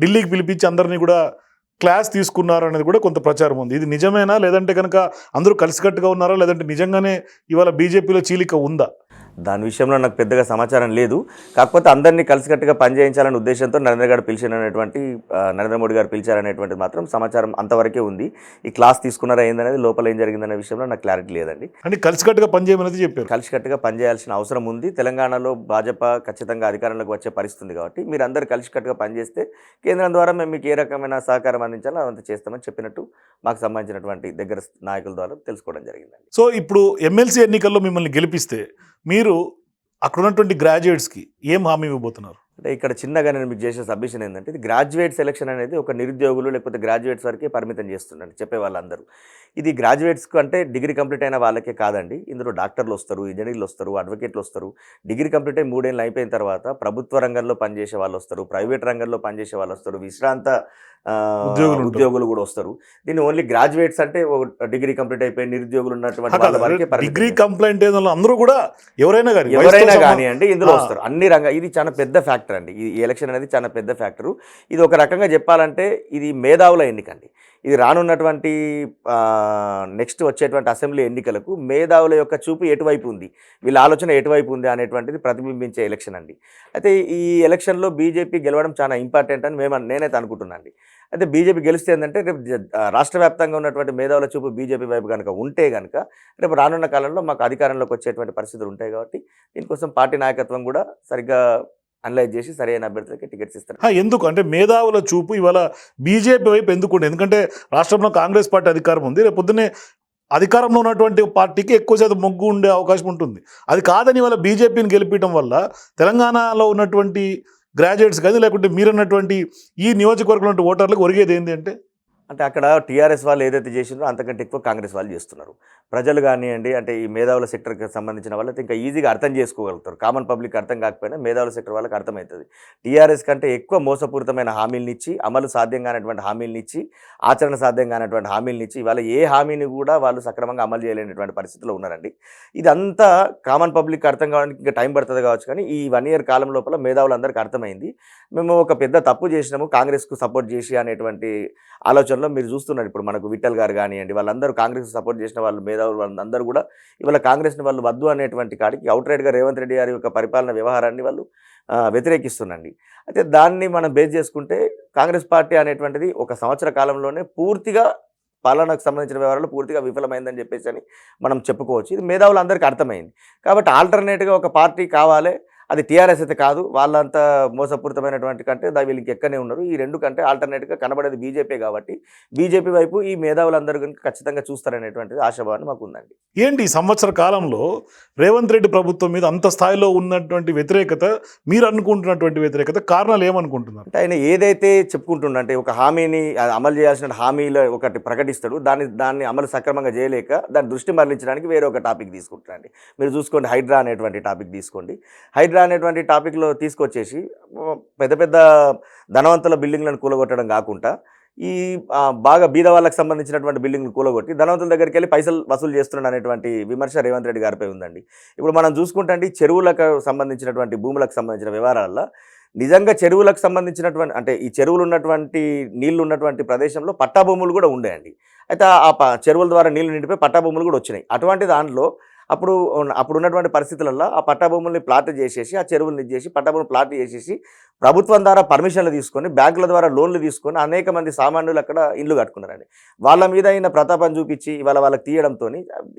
ఢిల్లీకి పిలిపించి అందరినీ కూడా క్లాస్ తీసుకున్నారు అనేది కూడా కొంత ప్రచారం ఉంది. ఇది నిజమేనా? లేదంటే కనుక అందరూ కలిసికట్టుగా ఉన్నారా? లేదంటే నిజంగానే ఇవాళ బీజేపీలో చీలిక ఉందా? దాని విషయంలో నాకు పెద్దగా సమాచారం లేదు. కాకపోతే అందరినీ కలిసికట్టుగా పనిచేయించాలనే ఉద్దేశంతో నరేంద్ర గారు పిలిచారనేటువంటి నరేంద్ర మోడీ గారు పిలిచారనేటువంటిది మాత్రం సమాచారం అంతవరకే ఉంది. ఈ క్లాస్ తీసుకున్నారా ఏందనేది లోపల ఏం జరిగిందనే విషయంలో నాకు క్లారిటీ లేదండి. అంటే కలిసికట్టుగా పనిచేయమనేది చెప్పారు. కలిసికట్టుగా పనిచేయాల్సిన అవసరం ఉంది. తెలంగాణలో భాజపా ఖచ్చితంగా అధికారంలోకి వచ్చే పరిస్థితి ఉంది కాబట్టి మీరు అందరు కలిసికట్టుగా పనిచేస్తే కేంద్రం ద్వారా మేము మీకు ఏ రకమైన సహకారం అందించాలో అదంతా చేస్తామని చెప్పినట్టు మాకు సంబంధించినటువంటి దగ్గర నాయకుల ద్వారా తెలుసుకోవడం జరిగిందండి. సో ఇప్పుడు ఎమ్మెల్సీ ఎన్నికల్లో మిమ్మల్ని గెలిపిస్తే మీరు అక్కడ ఉన్నటువంటి గ్రాడ్యుయేట్స్కి ఏం హామీ ఇవ్వబోతున్నారు? అంటే ఇక్కడ చిన్నగా నేను మీకు చేసే సబ్మిషన్ ఏంటంటే ఇది గ్రాడ్యుయేట్ సెలక్షన్ అనేది ఒక నిరుద్యోగులు లేకపోతే గ్రాడ్యుయేట్స్ వరకే పరిమితం చేస్తుండండి చెప్పే వాళ్ళందరూ ఇది గ్రాడ్యుయేట్స్కి అంటే డిగ్రీ కంప్లీట్ అయిన వాళ్ళకే కాదండి. ఇందులో డాక్టర్లు వస్తారు ఇంజనీర్లు వస్తారు అడ్వకేట్లు వస్తారు. డిగ్రీ కంప్లీట్ అయి మూడేళ్ళు అయిపోయిన తర్వాత ప్రభుత్వ రంగంలో పనిచేసే వాళ్ళు వస్తారు ప్రైవేట్ రంగంలో పనిచేసే వాళ్ళు వస్తారు విశ్రాంత ఉద్యోగులు కూడా వస్తారు. దీన్ని ఓన్లీ గ్రాడ్యుయేట్స్ అంటే ఒక డిగ్రీ కంప్లీట్ అయిపోయి నిరుద్యోగులు ఉన్నటువంటి వాళ్ళ వరకే డిగ్రీ కంప్లైంట్ అందరూ కూడా ఎవరైనా కానీ ఎవరైనా సంబంధం- కానివ్వండి ఇందులో. వస్తారు. అన్ని రంగ ఇది చాలా పెద్ద ఫ్యాక్టర్ ఫ్యాక్టర్ అండి. ఈ ఎలక్షన్ అనేది చాలా పెద్ద ఫ్యాక్టరు ఇది ఒక రకంగా చెప్పాలంటే ఇది మేధావుల ఎన్నికండి. ఇది రానున్నటువంటి నెక్స్ట్ వచ్చేటువంటి అసెంబ్లీ ఎన్నికలకు మేధావుల యొక్క చూపు ఎటువైపు ఉంది? వీళ్ళ ఆలోచన ఎటువైపు ఉంది అనేటువంటిది ప్రతిబింబించే ఎలక్షన్ అండి. అయితే ఈ ఎలక్షన్లో బీజేపీ గెలవడం చాలా ఇంపార్టెంట్ అని మేము నేనైతే అనుకుంటున్నాను అండి. అయితే బీజేపీ గెలిస్తే ఏంటంటే రేపు రాష్ట్ర వ్యాప్తంగా ఉన్నటువంటి మేధావుల చూపు బీజేపీ వైపు కనుక ఉంటే కనుక రేపు రానున్న కాలంలో మాకు అధికారంలోకి వచ్చేటువంటి పరిస్థితులు ఉంటాయి కాబట్టి దీనికోసం పార్టీ నాయకత్వం కూడా సరిగ్గా అనలైజ్ చేసి సరైన అభ్యర్థులకి టికెట్స్ ఇస్తారు. ఎందుకు? అంటే మేధావుల చూపు ఇవాళ బీజేపీ వైపు ఎందుకు ఎందుకంటే రాష్ట్రంలో కాంగ్రెస్ పార్టీ అధికారం ఉంది. రేపు పొద్దున్నే అధికారంలో ఉన్నటువంటి పార్టీకి ఎక్కువ శాతం మొగ్గు ఉండే అవకాశం ఉంటుంది. అది కాదని ఇవాళ బీజేపీని గెలిపించడం వల్ల తెలంగాణలో ఉన్నటువంటి గ్రాడ్యుయేట్స్ కానీ లేకుంటే మీరన్నటువంటి ఈ నియోజకవర్గంలో ఓటర్లకు ఒరిగేది ఏంటి అంటే? అంటే అక్కడ టీఆర్ఎస్ వాళ్ళు ఏదైతే చేసిండ్రో అంతకంటే ఎక్కువ కాంగ్రెస్ వాళ్ళు చేస్తున్నారు. ప్రజలు కానివ్వండి అంటే ఈ మేధావుల సెక్టర్కి సంబంధించిన వాళ్ళైతే ఇంకా ఈజీగా అర్థం చేసుకోగలుగుతారు. కామన్ పబ్లిక్ అర్థం కాకపోయినా మేధావుల సెక్టర్ వాళ్ళకి అర్థమవుతుంది. టీఆర్ఎస్ కంటే ఎక్కువ మోసపూరితమైన హామీలను ఇచ్చి అమలు సాధ్యం కానటువంటి హామీలను ఇచ్చి ఆచరణ సాధ్యం కానటువంటి హామీలను ఇచ్చి ఇవాళ ఏ హామీని కూడా వాళ్ళు సక్రమంగా అమలు చేయలేనటువంటి పరిస్థితిలో ఉన్నారండి. ఇదంతా కామన్ పబ్లిక్ అర్థం కావడానికి ఇంకా టైం పడుతుంది కావచ్చు కానీ ఈ వన్ ఇయర్ కాలం లోపల మేధావులందరికీ అర్థమైంది. మేము ఒక పెద్ద తప్పు చేసినాము కాంగ్రెస్కు సపోర్ట్ చేసి అనేటువంటి ఆలోచనలు మీరు చూస్తున్నారు. ఇప్పుడు మనకు విఠల్ గారు కానివ్వండి వాళ్ళందరూ కాంగ్రెస్ సపోర్ట్ చేసిన వాళ్ళు మేధావులు వాళ్ళందరూ కూడా ఇవాళ కాంగ్రెస్ని వాళ్ళు వద్దు అనేటువంటి కాడికి అవుట్ రైడ్గా రేవంత్ రెడ్డి గారి యొక్క పరిపాలన వ్యవహారాన్ని వాళ్ళు వ్యతిరేకిస్తున్నండి వ్యతిరేకిస్తున్నాండి అయితే దాన్ని మనం బేస్ చేసుకుంటే కాంగ్రెస్ పార్టీ అనేటువంటిది ఒక సంవత్సర కాలంలోనే పూర్తిగా పాలనకు సంబంధించిన వ్యవహారాలు పూర్తిగా విఫలమైందని చెప్పేసి అని మనం చెప్పుకోవచ్చు. ఇది మేధావులందరికీ అర్థమైంది. కాబట్టి ఆల్టర్నేట్గా ఒక పార్టీ కావాలి అది టీఆర్ఎస్ అయితే కాదు వాళ్ళంతా మోసపూరితమైనటువంటి కంటే దా వీళ్ళకి ఎక్కనే ఉన్నారు. ఈ రెండు కంటే ఆల్టర్నేట్గా కనబడేది బీజేపీ కాబట్టి బీజేపీ వైపు ఈ మేధావులందరూ కనుక ఖచ్చితంగా చూస్తారనేటువంటిది ఆశాభావం మాకు ఉందండి. ఏంటి ఈ సంవత్సర కాలంలో రేవంత్ రెడ్డి ప్రభుత్వం మీద అంత స్థాయిలో ఉన్నటువంటి వ్యతిరేకత మీరు అనుకుంటున్నటువంటి వ్యతిరేకత కారణాలు ఏమనుకుంటున్నారు? అంటే ఆయన ఏదైతే చెప్పుకుంటుండ అంటే ఒక హామీని అమలు చేయాల్సిన హామీలో ఒకటి ప్రకటిస్తాడు దాన్ని దాన్ని అమలు సక్రమంగా చేయలేక దాని దృష్టి మరలించడానికి వేరే ఒక టాపిక్ తీసుకుంటారండి మీరు చూసుకోండి హైడ్రా అనేటువంటి టాపిక్ తీసుకోండి. హైడ్రా అనేటువంటి టాపిక్లో తీసుకొచ్చేసి పెద్ద పెద్ద ధనవంతుల బిల్డింగ్లను కూలగొట్టడం కాకుండా ఈ బాగా బీద వాళ్ళకి సంబంధించినటువంటి బిల్డింగ్లు కూలగొట్టి ధనవంతుల దగ్గరికి వెళ్ళి పైసలు వసూలు చేస్తున్నాడు అనేటువంటి విమర్శ రేవంత్ రెడ్డి గారిపై ఉందండి. ఇప్పుడు మనం చూసుకుంటండి చెరువులకు సంబంధించినటువంటి భూములకు సంబంధించిన వ్యవహారాల్లో నిజంగా చెరువులకు సంబంధించినటువంటి అంటే ఈ చెరువులు ఉన్నటువంటి నీళ్ళు ఉన్నటువంటి ప్రదేశంలో పట్టా భూములు కూడా ఉండేయండి. అయితే ఆ ప- చెరువుల ద్వారా నీళ్ళు నిండిపోయి పట్టా భూములు కూడా వచ్చినాయి. అటువంటి దాంట్లో అప్పుడు అప్పుడు ఉన్నటువంటి పరిస్థితులలో ఆ పట్టా భూముల్ని ప్లాట్ చేసేసి ఆ చెరువుల్ని చేసి పట్టా భూములు ప్లాట్ చేసేసి ప్రభుత్వం ద్వారా పర్మిషన్లు తీసుకొని బ్యాంకుల ద్వారా లోన్లు తీసుకొని అనేక మంది సామాన్యులు అక్కడ ఇల్లు కట్టుకున్నారండి. వాళ్ళ మీద అయిన ప్రతాపం చూపించి ఇవాళ వాళ్ళకి తీయడంతో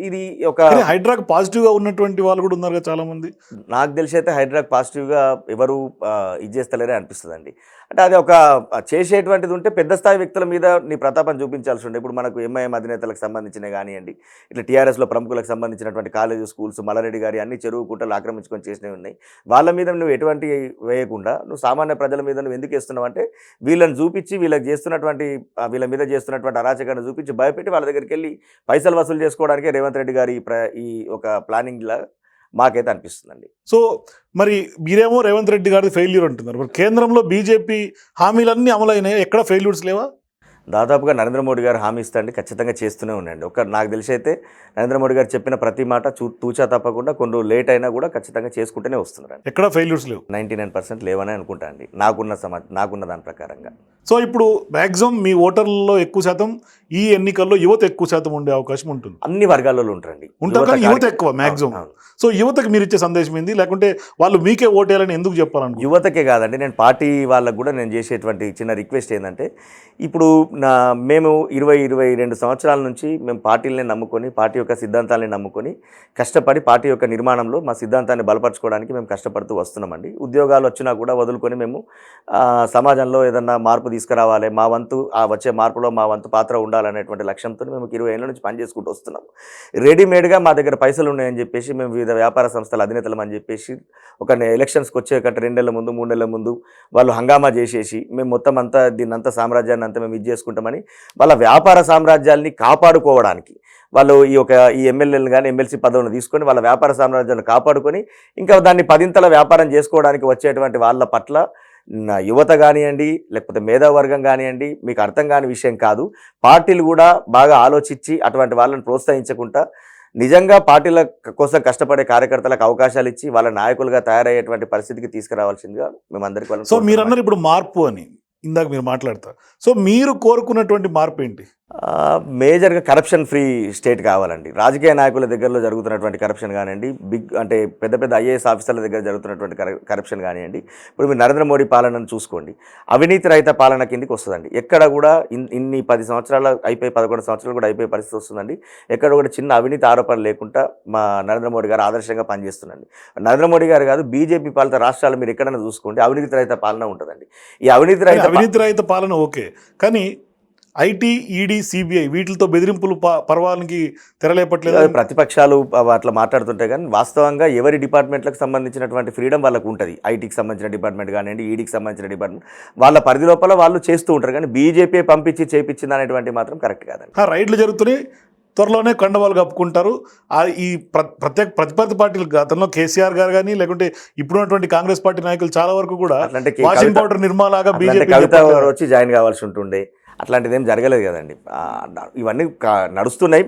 ఇది ఒక హైడ్రాక్ పాజిటివ్గా ఉన్నటువంటి వాళ్ళు కూడా ఉన్నారు చాలా మంది నాకు తెలిసి అయితే హైడ్రాక్ పాజిటివ్గా ఎవరు ఇది చేస్తలేరే అనిపిస్తుందండి. అంటే అది ఒక చేసేటువంటిది ఉంటే పెద్ద స్థాయి వ్యక్తుల మీద నీ ప్రతాపం చూపించాల్సి ఉండే. ఇప్పుడు మనకు ఎంఐఎం అధినేతలకు సంబంధించిన కానివ్వండి ఇట్లా టీఆర్ఎస్లో ప్రముఖులకు సంబంధించినటువంటి కాలేజీ స్కూల్స్ మల్లారెడ్డి గారి అన్ని చెరువు కుట్టలు ఆక్రమించుకొని చేసినవి ఉన్నాయి. వాళ్ళ మీద నువ్వు ఎటువంటి వేయకుండా నువ్వు సామాన్య ప్రజల మీద నువ్వు ఎందుకు వేస్తున్నావు అంటే వీళ్ళని చూపించి వీళ్ళకి చేస్తున్నటువంటి వీళ్ళ మీద చేస్తున్నటువంటి అరాచకాన్ని చూపించి భయపెట్టి వాళ్ళ దగ్గరికి వెళ్ళి పైసలు వసూలు చేసుకోవడానికి రేవంత్ రెడ్డి గారి ఈ ప్ర ఈ ఒక ప్లానింగ్లా మాకైతే అనిపిస్తుందండి. సో మరి మీరేమో రేవంత్ రెడ్డి గారి ఫెయిల్యూర్ అంటున్నారు. మరి కేంద్రంలో బీజేపీ హామీలన్నీ అమలైనాయి? ఎక్కడ ఫెయిల్యూర్స్ లేవా? దాదాపుగా నరేంద్ర మోడీ గారు హామీ ఇస్తాండి ఖచ్చితంగా చేస్తూనే ఉండండి. ఒక నాకు తెలిసి అయితే నరేంద్ర మోడీ గారు చెప్పిన ప్రతి మాట చూ తూచా తప్పకుండా కొన్ని లేట్ అయినా కూడా ఖచ్చితంగా చేసుకుంటూనే వస్తున్నారండి. ఎక్కడ ఫెయిల్యూర్స్ లేవు? నైంటీ నైన్ పర్సెంట్ లేవని అనుకుంటా అండి. నాకున్న సమా నాకున్న దాని ప్రకారంగా. సో ఇప్పుడు మ్యాక్సిమం మీ ఓటర్లలో ఎక్కువ శాతం ఈ ఎన్నికల్లో యువత ఎక్కువ శాతం ఉండే అవకాశం ఉంటుంది. అన్ని వర్గాలలో ఉంటారండి. ఉంటారు కానీ యువత ఎక్కువ మ్యాక్సిమం. సో యువతకు మీరు ఇచ్చే సందేశం ఏంది? లేకుంటే వాళ్ళు మీకే ఓటేయాలని ఎందుకు చెప్పాలనుకుంటున్నారు? యువతకే కాదండి నేను పార్టీ వాళ్ళకు కూడా నేను చేసేటువంటి చిన్న రిక్వెస్ట్ ఏంటంటే ఇప్పుడు నా మేము ఇరవై ఇరవై రెండు సంవత్సరాల నుంచి మేము పార్టీలనే నమ్ముకొని పార్టీ యొక్క సిద్ధాంతాలని నమ్ముకొని కష్టపడి పార్టీ యొక్క నిర్మాణంలో మా సిద్ధాంతాన్ని బలపరచుకోవడానికి మేము కష్టపడుతూ వస్తున్నామండి. ఉద్యోగాలు వచ్చినా కూడా వదులుకొని మేము సమాజంలో ఏదన్నా మార్పు తీసుకురావాలి మా వంతు ఆ వచ్చే మార్పులో మా వంతు పాత్ర ఉండాలనేటువంటి లక్ష్యంతో మేము ఇరవై ఏళ్ళ నుంచి పనిచేసుకుంటూ వస్తున్నాం. రెడీమేడ్గా మా దగ్గర పైసలు ఉన్నాయని చెప్పేసి మేము వివిధ వ్యాపార సంస్థల అధినేతలం అని చెప్పేసి ఒక ఎలక్షన్స్కి వచ్చే కంటే రెండేళ్ళ ముందు మూడు నెలల ముందు వాళ్ళు హంగామా చేసేసి మేము మొత్తం అంతా దీన్నంత సామ్రాజ్యాన్ని అంతా మేము ఇది చేసుకుంటామని వాళ్ళ వ్యాపార సామ్రాజ్యాల్ని కాపాడుకోవడానికి వాళ్ళు ఈ యొక్క ఈ ఎమ్మెల్యేలు కానీ ఎమ్మెల్సీ పదవులను తీసుకొని వాళ్ళ వ్యాపార సామ్రాజ్యాన్ని కాపాడుకొని ఇంకా దాన్ని పదింతల వ్యాపారం చేసుకోవడానికి వచ్చేటువంటి వాళ్ళ పట్ల నా యువత కానివ్వండి లేకపోతే మేధావర్గం కానివ్వండి మీకు అర్థం కాని విషయం కాదు పార్టీలు కూడా బాగా ఆలోచించి అటువంటి వాళ్ళని ప్రోత్సహించకుండా నిజంగా పార్టీల కోసం కష్టపడే కార్యకర్తలకు అవకాశాలు ఇచ్చి వాళ్ళ నాయకులుగా తయారయ్యేటువంటి పరిస్థితికి తీసుకురావాల్సిందిగా మేమందరికీ సో మీరు. అన్నారు ఇప్పుడు మార్పు అని ఇందాక మీరు మాట్లాడతారు. సో మీరు కోరుకున్నటువంటి మార్పు ఏంటి మేజర్గా కరప్షన్ ఫ్రీ స్టేట్ కావాలండి. రాజకీయ నాయకుల దగ్గరలో జరుగుతున్నటువంటి కరప్షన్ కానివ్వండి బిగ్ అంటే పెద్ద పెద్ద ఐఏఎస్ ఆఫీసర్ల దగ్గర జరుగుతున్నటువంటి కర- కరప్షన్ కానివ్వండి ఇప్పుడు మీరు నరేంద్ర మోడీ పాలనను చూసుకోండి. అవినీతి రహిత పాలన కిందికి వస్తుందండి. ఎక్కడ కూడా ఇన్- ఇన్ని పది సంవత్సరాలు అయిపోయి పదకొండు సంవత్సరాలు కూడా అయిపోయే పరిస్థితి వస్తుందండి. ఎక్కడ కూడా చిన్న అవినీతి ఆరోపణ లేకుండా మా నరేంద్ర మోడీ గారు ఆదర్శంగా పనిచేస్తుందండి నరేంద్ర మోడీ గారు కాదు బీజేపీ పాలిత రాష్ట్రాలు మీరు ఎక్కడైనా చూసుకోండి అవినీతి రహిత పాలన ఉంటుందండి. ఈ అవినీతి రహిత అవినీతి రహిత పాలన ఓకే. కానీ ఐటీ ఈడీ సిబిఐ వీటితో బెదిరింపులు ప- పర్వానికి తెరలేపట్లేదు. ప్రతిపక్షాలు అట్లా మాట్లాడుతుంటే కానీ వాస్తవంగా ఎవరి డిపార్ట్మెంట్లకు సంబంధించినటువంటి ఫ్రీడమ్ వాళ్ళకు ఉంటుంది. ఐటీకి సంబంధించిన డిపార్ట్మెంట్ కానివ్వండి ఈడీకి సంబంధించిన డిపార్ట్మెంట్. వాళ్ళ పరిధి లోపల వాళ్ళు చేస్తూ ఉంటారు కానీ బీజేపీ పంపించి చేపించింది అనేటువంటి మాత్రం కరెక్ట్ కాదండి. ఆ, రైడ్లు జరుగుతున్నాయి. త్వరలోనే కండవాలు కప్పుకుంటారు. ఆ ఈ ప్ర ప్రత్యేక ప్రతిపక్ష పార్టీలు గతంలో కేసీఆర్ గారు కానీ లేకుంటే ఇప్పుడున్నటువంటి కాంగ్రెస్ పార్టీ నాయకులు చాలా వరకు కూడా వాషింగ్ పౌడర్ నిర్మాలాగా బీజేపీ వచ్చి జాయిన్ కావాల్సి ఉంటుండే. అట్లాంటిది ఏం జరగలేదు కదండి. ఇవన్నీ నడుస్తున్నాయి.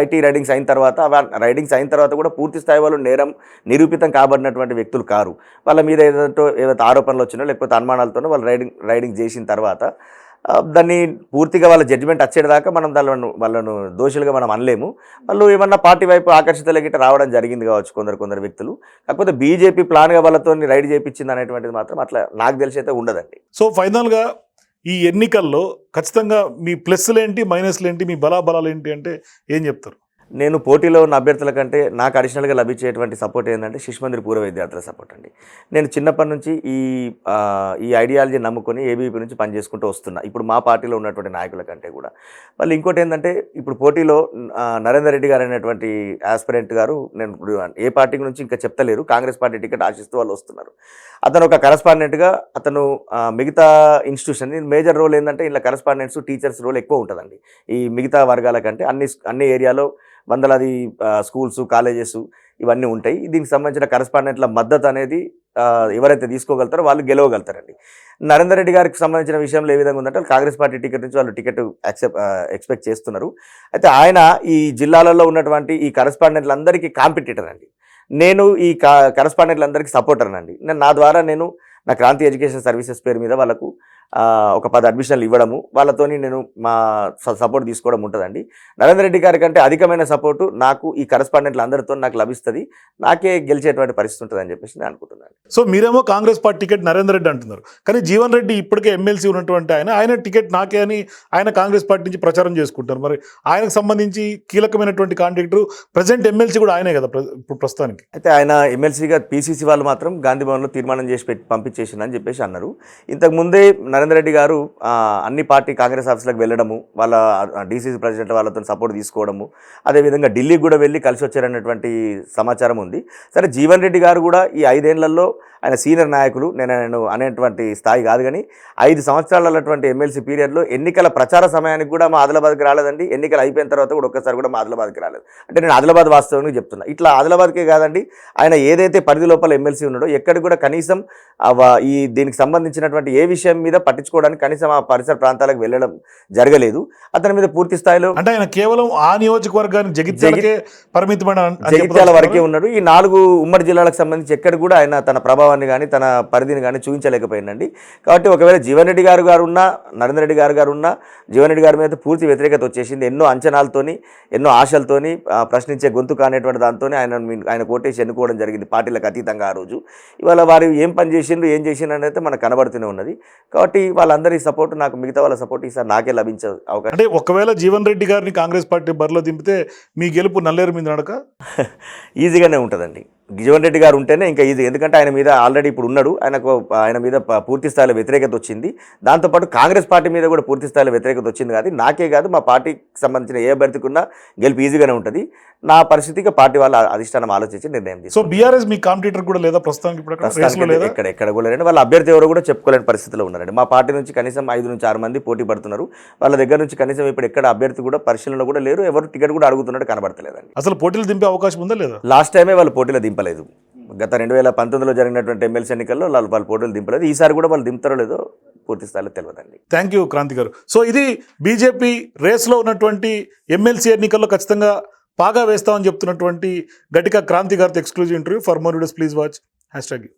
ఐటీ రైడింగ్స్ అయిన తర్వాత రైడింగ్స్ అయిన తర్వాత కూడా పూర్తి స్థాయి వాళ్ళు నేరం నిరూపితం కాబడినటువంటి వ్యక్తులు కారు. వాళ్ళ మీద ఏదో ఏదైతే ఆరోపణలు వచ్చినో లేకపోతే అనుమానాలతోనో వాళ్ళు రైడింగ్ రైడింగ్ చేసిన తర్వాత దాన్ని పూర్తిగా వాళ్ళ జడ్జిమెంట్ వచ్చేదాకా మనం వాళ్ళను వాళ్ళను దోషులుగా మనం అనలేము. వాళ్ళు ఏమన్నా పార్టీ వైపు ఆకర్షితుల గిట్ట రావడం జరిగింది కావచ్చు కొందరు కొందరు వ్యక్తులు. కాకపోతే బీజేపీ ప్లాన్గా వాళ్ళతో రైడ్ చేయించింది అనేటువంటిది మాత్రం అట్లా నాకు తెలిసి అయితే ఉండదండి. సో ఫైనల్గా ఈ ఎన్నికల్లో ఖచ్చితంగా మీ ప్లస్లు ఏంటి మైనస్లు ఏంటి మీ బలాబలాలు ఏంటి అంటే ఏం చెప్తారు? నేను పోటీలో ఉన్న అభ్యర్థుల కంటే నాకు అడిషనల్గా లభించేటువంటి సపోర్ట్ ఏంటంటే శిష్మందిర్ పూర్వ విద్యార్థుల సపోర్ట్ అండి. నేను చిన్నప్పటి నుంచి ఈ ఈ ఐడియాలజీ నమ్ముకొని ఏబీపీ నుంచి పనిచేసుకుంటూ వస్తున్నా. ఇప్పుడు మా పార్టీలో ఉన్నటువంటి నాయకుల కంటే కూడా. మళ్ళీ ఇంకోటి ఏంటంటే ఇప్పుడు పోటీలో నరేందర్ రెడ్డి గారు అనేటువంటి ఆస్పిరెంట్ గారు నేను ఏ పార్టీ నుంచి ఇంకా చెప్తలేరు. కాంగ్రెస్ పార్టీ టికెట్ ఆశిస్తూ వాళ్ళు వస్తున్నారు. అతను ఒక కరస్పాండెంట్గా అతను మిగతా ఇన్స్టిట్యూషన్ మేజర్ రోల్ ఏంటంటే ఇలా కరస్పాండెంట్స్ టీచర్స్ రోల్ ఎక్కువ ఉంటుందండి. ఈ మిగతా వర్గాల కంటే అన్ని అన్ని ఏరియాలో వందలాది స్కూల్స్ కాలేజెస్ ఇవన్నీ ఉంటాయి. దీనికి సంబంధించిన కరస్పాండెంట్ల మద్దతు అనేది ఎవరైతే తీసుకోగలుగుతారో వాళ్ళు గెలవగలుగుతారండి. నరేందర్ రెడ్డి గారికి సంబంధించిన విషయంలో ఏ విధంగా ఉందంటే కాంగ్రెస్ పార్టీ టికెట్ నుంచి వాళ్ళు టికెట్ యాక్సెప్ట్ ఎక్స్పెక్ట్ చేస్తున్నారు. అయితే ఆయన ఈ జిల్లాలలో ఉన్నటువంటి ఈ కరస్పాండెంట్లందరికీ కాంపిటేటర్ అండి నేను ఈ కరస్పాండెంట్లందరికీ సపోర్టర్నండి. నేను నా ద్వారా నేను నా క్రాంతి ఎడ్యుకేషన్ సర్వీసెస్ పేరు మీద వాళ్ళకు ఒక పది అడ్మిషన్లు ఇవ్వడము. వాళ్ళతోని నేను మా సపోర్ట్ తీసుకోవడం ఉంటుందండి. నరేంద్ర రెడ్డి గారి కంటే అధికమైన సపోర్టు నాకు ఈ కరస్పాండెంట్లు అందరితో నాకు లభిస్తుంది. నాకే గెలిచేటువంటి పరిస్థితి ఉంటుందని చెప్పేసి నేను అనుకుంటున్నాను. సో మీరేమో కాంగ్రెస్ పార్టీ టికెట్ నరేందర్ రెడ్డి అంటున్నారు. కానీ జీవన్ రెడ్డి ఇప్పటికే ఎమ్మెల్సీ ఉన్నటువంటి ఆయన ఆయన టికెట్ నాకే అని ఆయన కాంగ్రెస్ పార్టీ నుంచి ప్రచారం చేసుకుంటారు. మరి ఆయనకు సంబంధించి కీలకమైనటువంటి కాంట్రాక్టర్ ప్రజెంట్ ఎమ్మెల్సీ కూడా ఆయనే కదా ఇప్పుడు ప్రస్తుతానికి. అయితే ఆయన ఎమ్మెల్సీగా పీసీసీ వాళ్ళు మాత్రం గాంధీ భవన్లో తీర్మానం చేసి పెట్టి పంపించేసిందని చెప్పేసి అన్నారు. ఇంతకు ముందే నరేంద్ర రెడ్డి గారు అన్ని పార్టీ కాంగ్రెస్ ఆఫీసులకు వెళ్ళడము వాళ్ళ డీసీసీ ప్రెసిడెంట్ వాళ్ళతో సపోర్ట్ తీసుకోవడము అదేవిధంగా ఢిల్లీకి కూడా వెళ్ళి కలిసి వచ్చారనేటువంటి సమాచారం ఉంది. సరే జీవన్ రెడ్డి గారు కూడా ఈ ఐదేళ్ళలో ఆయన సీనియర్ నాయకులు నేను నేను అనేటువంటి స్థాయి కాదు కానీ ఐదు సంవత్సరాలటువంటి ఎమ్మెల్సీ పీరియడ్లో ఎన్నికల ప్రచార సమయానికి కూడా మా ఆదిలాబాద్కి రాలేదండి. ఎన్నికలు అయిపోయిన తర్వాత కూడా ఒక్కసారి కూడా మా ఆదిలాబాద్కి రాలేదు. అంటే నేను ఆదిలాబాద్ వాస్తవంగా చెప్తున్నా. ఇట్లా ఆదిలాబాద్కే కాదండి ఆయన ఏదైతే పరిధి లోపల ఎమ్మెల్సీ ఉన్నాడో ఎక్కడికి కూడా కనీసం ఈ దీనికి సంబంధించినటువంటి ఏ విషయం మీద పట్టించుకోవడానికి కనీసం ఆ పరిసర ప్రాంతాలకు వెళ్ళడం జరగలేదు. అతని మీద పూర్తి స్థాయిలో అంటే ఆయన కేవలం ఆ నియోజకవర్గానికి జగిత్యాలకే పరిమితమైన జగిత్యాల? వరకే ఉన్నాడు. ఈ నాలుగు ఉమ్మడి జిల్లాలకు సంబంధించి ఎక్కడ కూడా ఆయన తన ప్రభావాన్ని కానీ తన పరిధిని కానీ చూపించలేకపోయిందండి. కాబట్టి ఒకవేళ జీవన్ రెడ్డి గారు గారు ఉన్నా నరేంద్ర రెడ్డి గారు గారు ఉన్నా జీవన్ రెడ్డి గారి మీద పూర్తి వ్యతిరేకత వచ్చేసింది. ఎన్నో అంచనాలతోని ఎన్నో ఆశలతోని ప్రశ్నించే గొంతు కానేటువంటి దాంతోనే ఆయన ఆయన కోటేసి ఎన్నుకోవడం జరిగింది పార్టీలకు అతీతంగా ఆ రోజు. ఇవాళ వారు ఏం పని చేసిండ్రు ఏం చేసిండ్రు అనేది మనకు కనబడుతూనే ఉన్నది. కాబట్టి వాళ్ళందరి సపోర్ట్ నాకు మిగతా వాళ్ళ సపోర్ట్ ఈసారి నాకే లభించే అవకాశం. అంటే ఒకవేళ జీవన్ రెడ్డి గారిని కాంగ్రెస్ పార్టీ బరిలో దింపితే మీ గెలుపు నల్లేరు మీద నడక? [laughs] ఈజీగానే ఉంటుందండి. జీవన్ రెడ్డి గారు ఉంటేనే ఇంకా ఈజీ. ఎందుకంటే ఆయన మీద ఆల్రెడీ ఇప్పుడు ఉన్నాడు. ఆయనకు ఆయన మీద పూర్తి స్థాయిలో వ్యతిరేకత వచ్చింది. దాంతోపాటు కాంగ్రెస్ పార్టీ మీద కూడా పూర్తి స్థాయిలో వ్యతిరేకత వచ్చింది కాదు నాకే కాదు మా పార్టీకి సంబంధించిన ఏ అభ్యర్థికి ఉన్నా గెలుపు ఈజీగానే ఉంటుంది. నా పరిస్థితికి పార్టీ వాళ్ళ అధిష్టానం ఆలోచించి నిర్ణయం సో బీఆర్ఎస్ మీ కాంపిటీటర్ కూడా లేదా ప్రస్తుతానికి లేదా? ఎక్కడ ఎక్కడ కూడా లేదండి వాళ్ళ అభ్యర్థి ఎవరు కూడా చెప్పుకోలేని పరిస్థితిలో ఉన్నారండి. మా పార్టీ నుంచి కనీసం ఐదు నుంచి ఆరు మంది పోటీ పడుతున్నారు. వాళ్ళ దగ్గర నుంచి కనీసం ఇప్పుడు ఎక్కడ అభ్యర్థి కూడా పరిశీలన కూడా లేరు. ఎవరు టికెట్ కూడా అడుగుతున్నట్టు కనబడతలేదండి. అసలు పోటీలు దింపే అవకాశం ఉందా లేదా? లాస్ట్ టైమే వాళ్ళు పోటీలో దింపలేదు. గత రెండు వేల పంతొమ్మిదిలో జరిగినటువంటి ఎమ్మెల్సీ ఎన్నికల్లో వాళ్ళు వాళ్ళు పోటీలు దింపలేదు. ఈసారి కూడా వాళ్ళు దింపుతారో లేదో పూర్తి స్థాయిలో తెలియదండి థ్యాంక్ యూ క్రాంతి గారు. సో ఇది బీజేపీ రేస్లో ఉన్నటువంటి ఎమ్మెల్సీ ఎన్నికల్లో ఖచ్చితంగా బాగా వేస్తామని చెప్తున్నటువంటి గటిక క్రాంతి గారితో exclusive interview for more videos please watch hashtag